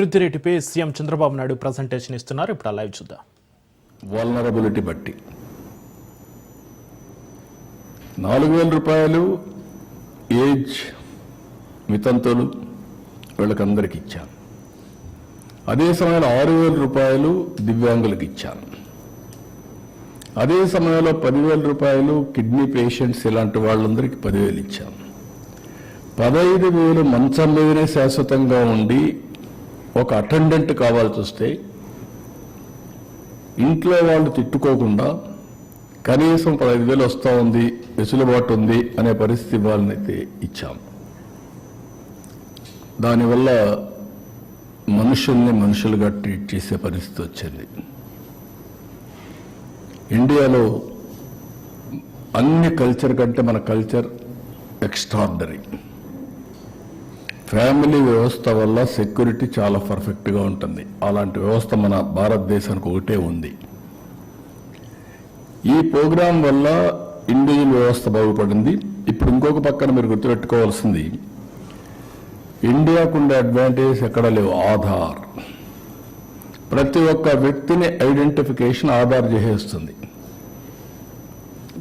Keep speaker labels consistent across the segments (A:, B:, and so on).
A: అభివృద్ధి రేటుపై CM Chandrababu Naidu presentation ఇస్తున్నారు. ఇప్పుడు లైవ్ చూద్దాం.
B: వల్నరబిలిటీ బట్టి. నాలుగు వేల రూపాయలు ఏజ్ మితంతులు వీళ్ళకందరికి ఇచ్చాను. అదే సమయంలో ఆరు వేల రూపాయలు దివ్యాంగులకు ఇచ్చాను. అదే సమయంలో పదివేల రూపాయలు కిడ్నీ పేషెంట్స్ ఇలాంటి వాళ్ళందరికీ పదివేలు ఇచ్చాను. పదహైదు వేలు మంచం మీదనే శాశ్వతంగా ఉండి ఒక అటెండెంట్ కావాల్సి వస్తే ఇంట్లో వాళ్ళు తిట్టుకోకుండా కనీసం పదహైదు వేలు వస్తూ ఉంది వెసులుబాటు ఉంది అనే పరిస్థితి వాళ్ళనైతే ఇచ్చాం. దానివల్ల మనుషుల్ని మనుషులుగా ట్రీట్ చేసే పరిస్థితి వచ్చింది. ఇండియాలో అన్ని కల్చర్ కంటే మన కల్చర్ ఎక్స్ట్రాడినరీ ఫ్యామిలీ వ్యవస్థ వల్ల సెక్యూరిటీ చాలా పర్ఫెక్ట్గా ఉంటుంది. అలాంటి వ్యవస్థ మన భారతదేశానికి ఒకటే ఉంది. ఈ ప్రోగ్రాం వల్ల ఇండివిజువల్ వ్యవస్థ బాగుపడింది. ఇప్పుడు ఇంకొక పక్కన మీరు గుర్తుపెట్టుకోవాల్సింది ఇండియాకు ఉండే అడ్వాంటేజ్ ఎక్కడ లేవు. ఆధార్. ప్రతి ఒక్క వ్యక్తిని ఐడెంటిఫికేషన్ ఆధార్ చేసేస్తుంది.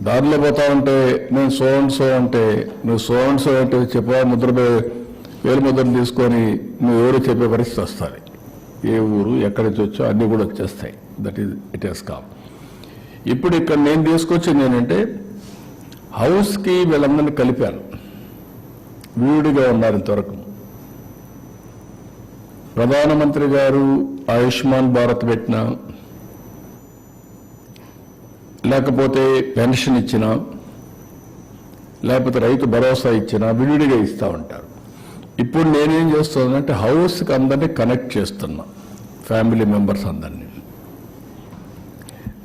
B: దారిలో పోతా ఉంటే నేను సో అండ్ సో అంటే నువ్వు సో అండ్ సో అంటే చెప్పా ముద్ర వేలుముద్రను తీసుకొని నువ్వు ఎవరు చెప్పే పరిస్థితి వస్తుంది. ఏ ఊరు ఎక్కడి నుంచి వచ్చో అన్నీ కూడా వచ్చేస్తాయి. That is it is calm ఇప్పుడు ఇక్కడ నేను తీసుకొచ్చింది ఏంటంటే హౌస్కి వీళ్ళందరినీ కలిపాను. వీడిగా ఉన్నారు ఇంతవరకు. ప్రధానమంత్రి గారు ఆయుష్మాన్ భారత్ పెట్టిన లేకపోతే పెన్షన్ ఇచ్చిన లేకపోతే రైతు భరోసా ఇచ్చిన విడివిడిగా ఇస్తూ ఉంటారు. ఇప్పుడు నేనేం చేస్తున్నానంటే హౌస్కి అందరినీ కనెక్ట్ చేస్తున్నా. ఫ్యామిలీ మెంబర్స్ అందరినీ.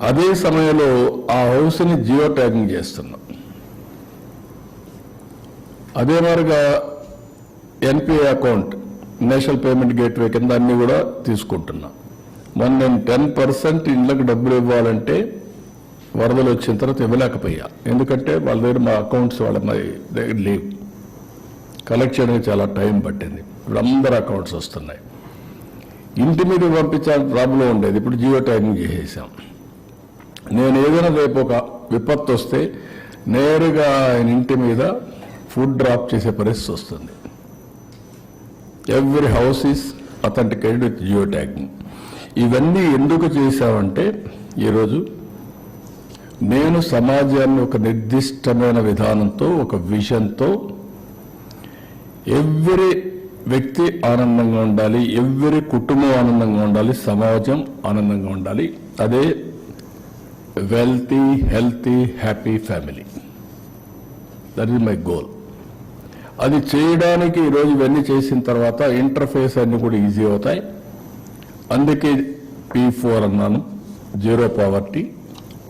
B: అదే సమయంలో ఆ హౌస్ని జియో ట్యాగింగ్ చేస్తున్నా. అదే మాదిరిగా NPI account national payment gateway కింద అన్నీ కూడా తీసుకుంటున్నా. మొన్న నేను టెన్ పర్సెంట్ ఇళ్ళకి డబ్బులు ఇవ్వాలంటే వరదలు వచ్చిన తర్వాత ఇవ్వలేకపోయా. ఎందుకంటే వాళ్ళ దగ్గర మా అకౌంట్స్ వాళ్ళ మా దగ్గర లేవు. కలెక్ట్ చేయడానికి చాలా టైం పట్టింది. ఇప్పుడు అందరు అకౌంట్స్ వస్తున్నాయి. ఇంటి మీద పంపించాలని ప్రాబ్లం ఉండేది. ఇప్పుడు జియో ట్యాగింగ్ చేసేసాం. నేను ఏదైనా రేపు ఒక విపత్తు వస్తే నేరుగా ఆయన ఇంటి మీద ఫుడ్ డ్రాప్ చేసే పరిస్థితి వస్తుంది. Every house is authenticated with geo tagging ఇవన్నీ ఎందుకు చేశామంటే ఈరోజు నేను సమాజాన్ని ఒక నిర్దిష్టమైన విధానంతో ఒక విజన్తో ఎవ్రీ వ్యక్తి ఆనందంగా ఉండాలి ఎవ్రీ కుటుంబం ఆనందంగా ఉండాలి సమాజం ఆనందంగా ఉండాలి. అదే wealthy healthy happy family. That is my goal అది చేయడానికి ఈరోజు ఇవన్నీ చేసిన తర్వాత ఇంటర్ఫేస్ అన్ని కూడా ఈజీ అవుతాయి. అందుకే పీ ఫోర్ అన్నాను. జీరో పావర్టీ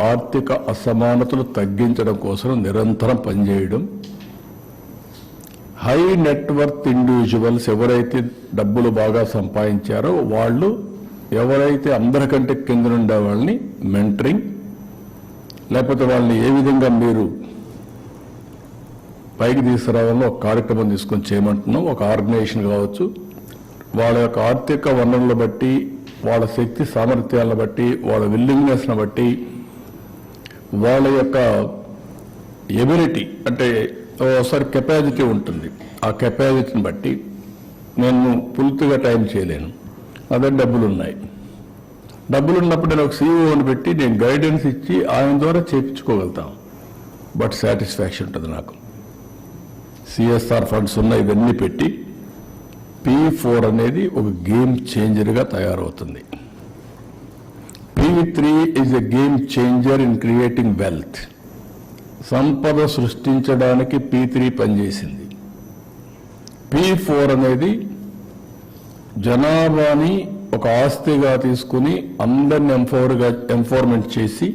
B: ఆర్థిక అసమానతలు తగ్గించడం కోసం నిరంతరం పనిచేయడం హై నెట్వర్త్ ఇండివిజువల్స్ ఎవరైతే డబ్బులు బాగా సంపాదించారో వాళ్ళు ఎవరైతే అందరికంటే కింద ఉండే వాళ్ళని మెంటరింగ్ లేకపోతే వాళ్ళని ఏ విధంగా మీరు పైకి తీసుకురావాలని ఒక కార్యక్రమం తీసుకొని చేయమంటున్నాం ఒక ఆర్గనైజేషన్ కావచ్చు. వాళ్ళ యొక్క ఆర్థిక వనరులను బట్టి వాళ్ళ శక్తి సామర్థ్యాలను బట్టి వాళ్ళ విల్లింగ్నెస్ను బట్టి వాళ్ళ యొక్క ఎబిలిటీ అంటే ఒకసారి కెపాసిటీ ఉంటుంది. ఆ కెపాసిటీని బట్టి నేను పూర్తిగా టైం చేయలేను. అదే డబ్బులు ఉన్నాయి డబ్బులు ఉన్నప్పుడు నేను ఒక సీఈఓని పెట్టి నేను గైడెన్స్ ఇచ్చి ఆయన ద్వారా చేయించుకోగలుగుతాం. బట్ సాటిస్ఫాక్షన్ ఉంటుంది నాకు. సిఎస్ఆర్ ఫండ్స్ ఉన్న ఇవన్నీ పెట్టి పీ ఫోర్ అనేది ఒక గేమ్ చేంజర్గా తయారవుతుంది. P three is a game changer in creating wealth సంపద సృష్టించడానికి పీ త్రీ పనిచేసింది. పీ ఫోర్ అనేది జనాభాని ఒక ఆస్తిగా తీసుకుని అందరిని ఎంఫోర్గా ఎంఫోర్మెంట్ చేసి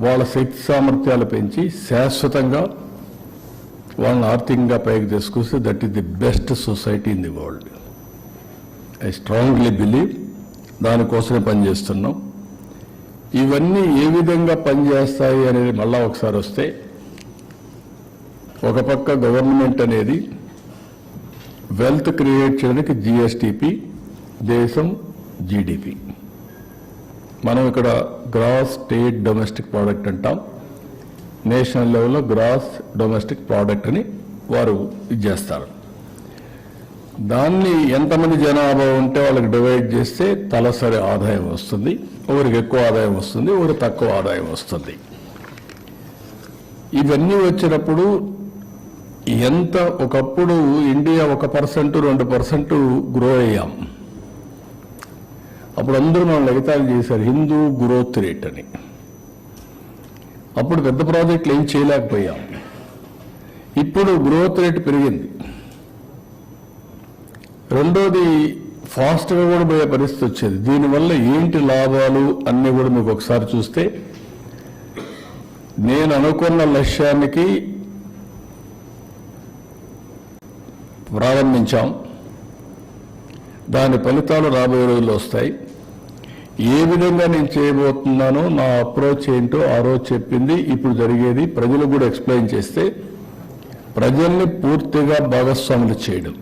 B: వాళ్ళ శక్తి సామర్థ్యాలు పెంచి శాశ్వతంగా వాళ్ళని ఆర్థికంగా పైకి తీసుకొస్తే that is the best society in the world I strongly believe దానికోసమే పనిచేస్తున్నాం. ఇవన్నీ ఏ విధంగా పనిచేస్తాయి అనేది మళ్ళా ఒకసారి వస్తే ఒక పక్క గవర్నమెంట్ అనేది వెల్త్ క్రియేట్ చేయడానికి జిఎస్టిపి దేశం జీడిపి మనం ఇక్కడ గ్రాస్ స్టేట్ డొమెస్టిక్ ప్రోడక్ట్ అంటాం. నేషనల్ లెవెల్లో గ్రాస్ డొమెస్టిక్ ప్రోడక్ట్ని వారు ఇది చేస్తారు. దాన్ని ఎంతమంది జనాభా ఉంటే వాళ్ళకి డివైడ్ చేస్తే తలసరి ఆదాయం వస్తుంది ఒకరికి ఎక్కువ ఆదాయం వస్తుంది ఒకరికి తక్కువ ఆదాయం వస్తుంది. ఇవన్నీ వచ్చినప్పుడు ఎంత ఒకప్పుడు ఇండియా ఒక పర్సెంట్ రెండు పర్సెంట్ గ్రో అయ్యాం. అప్పుడు అందరూ మనం లగితాలు చేశారు హిందూ గ్రోత్ రేట్ అని. అప్పుడు పెద్ద ప్రాజెక్టులు ఏం చేయలేకపోయాం. ఇప్పుడు గ్రోత్ రేట్ పెరిగింది. రెండోది ఫాస్ట్గా కూడా పోయే పరిస్థితి వచ్చేది. దీనివల్ల ఏంటి లాభాలు అన్నీ కూడా మీకు ఒకసారి చూస్తే నేను అనుకున్న లక్ష్యానికి ప్రారంభించాం. దాని ఫలితాలు రాబోయే రోజుల్లో వస్తాయి. ఏ విధంగా నేను చేయబోతున్నానో నా అప్రోచ్ ఏంటో ఆ రోజు చెప్పింది ఇప్పుడు జరిగేది ప్రజలకు కూడా ఎక్స్ప్లెయిన్ చేస్తే ప్రజల్ని పూర్తిగా భాగస్వాములు చేయడం.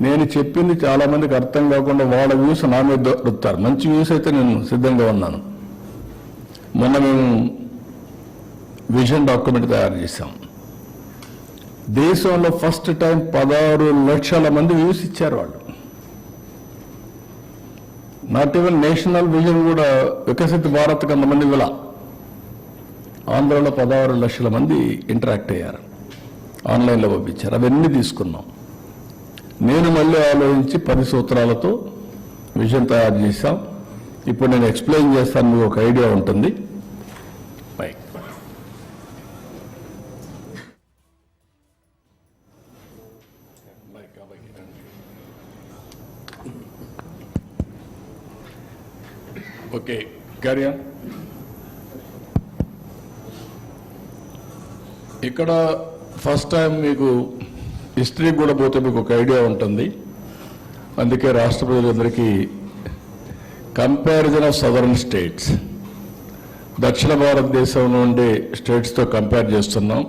B: నేను చెప్పింది చాలా మందికి అర్థం కాకుండా వాళ్ళ వ్యూస్ నా మీద దొరుకుతారు మంచి వ్యూస్ అయితే నేను సిద్ధంగా ఉన్నాను. మొన్న మేము విజన్ డాక్యుమెంట్ తయారు చేశాం. దేశంలో ఫస్ట్ టైం పదహారు లక్షల మంది వ్యూస్ ఇచ్చారు వాళ్ళు. నాట్ ఈవెన్ నేషనల్ విజన్ కూడా వికసిత భారత్ కొంతమంది విల ఆంధ్రలో పదహారు లక్షల మంది ఇంటరాక్ట్ అయ్యారు. ఆన్లైన్లో పంపించారు. అవన్నీ తీసుకున్నాం. నేను మళ్ళీ ఆలోచించి పది సూత్రాలతో విజన్ తయారు చేశాం. ఇప్పుడు నేను ఎక్స్ప్లెయిన్ చేస్తాను మీకు ఒక ఐడియా ఉంటుంది. బై ఓకే క్యారియా ఇక్కడ ఫస్ట్ టైం మీకు హిస్టరీ కూడా పోతే మీకు ఒక ఐడియా ఉంటుంది. అందుకే రాష్ట్ర ప్రజలందరికీ కంపారిజన్ ఆఫ్ సదరన్ స్టేట్స్ దక్షిణ భారతదేశంలో ఉండే స్టేట్స్తో కంపేర్ చేస్తున్నాం.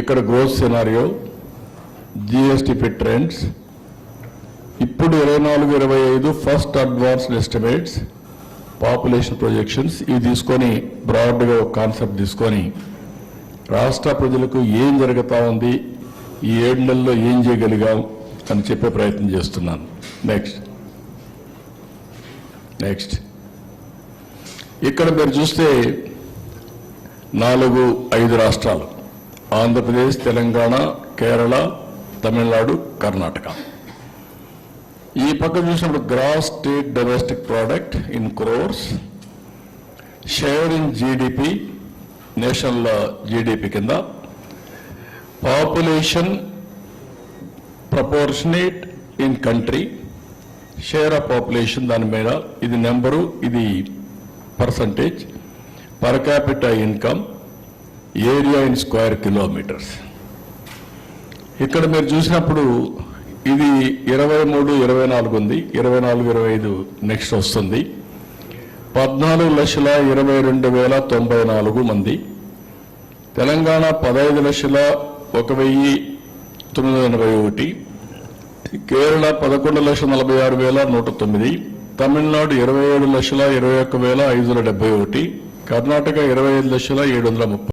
B: ఇక్కడ గ్రోత్ సినారియో జిఎస్టిపి ట్రెండ్స్ ఇప్పుడు ఇరవై నాలుగు ఇరవై ఐదు first advanced estimates population projections ఇవి తీసుకొని బ్రాడ్గా ఒక కాన్సెప్ట్ తీసుకొని రాష్ట్ర ప్రజలకు ఏం జరుగుతూ ఉంది ఈ ఏడు నెలల్లో ఏం చేయగలిగాం అని చెప్పే ప్రయత్నం చేస్తున్నాను. నెక్స్ట్ నెక్స్ట్ ఇక్కడ మీరు చూస్తే నాలుగు ఐదు రాష్ట్రాలు. ఆంధ్రప్రదేశ్ తెలంగాణ కేరళ తమిళనాడు కర్ణాటక. ఈ పక్క చూసినప్పుడు gross state domestic product in crores share in GDP national GDP కింద population proportionate in country share of population దాని మీద ఇది నెంబరు ఇది percentage per capital income area in square kilometres ఇక్కడ మీరు చూసినప్పుడు ఇది ఇరవై మూడు ఇరవై నాలుగు ఉంది. ఇరవై నాలుగు ఇరవై ఐదు నెక్స్ట్ వస్తుంది. పద్నాలుగు లక్షల ఇరవై రెండు వేల తొంభై నాలుగు మంది. తెలంగాణ పదహైదు లక్షల ఒక వెయ్యి తొమ్మిది వందల ఎనభై ఒకటి కేరళ పదకొండు లక్షల నలభై ఆరు వేల నూట తొమ్మిది తమిళనాడు ఇరవై ఏడు లక్షల ఇరవై ఒక్క వేల ఐదు వందల డెబ్బై ఒకటి కర్ణాటక ఇరవై ఐదు లక్షల ఏడు వందల ముప్పై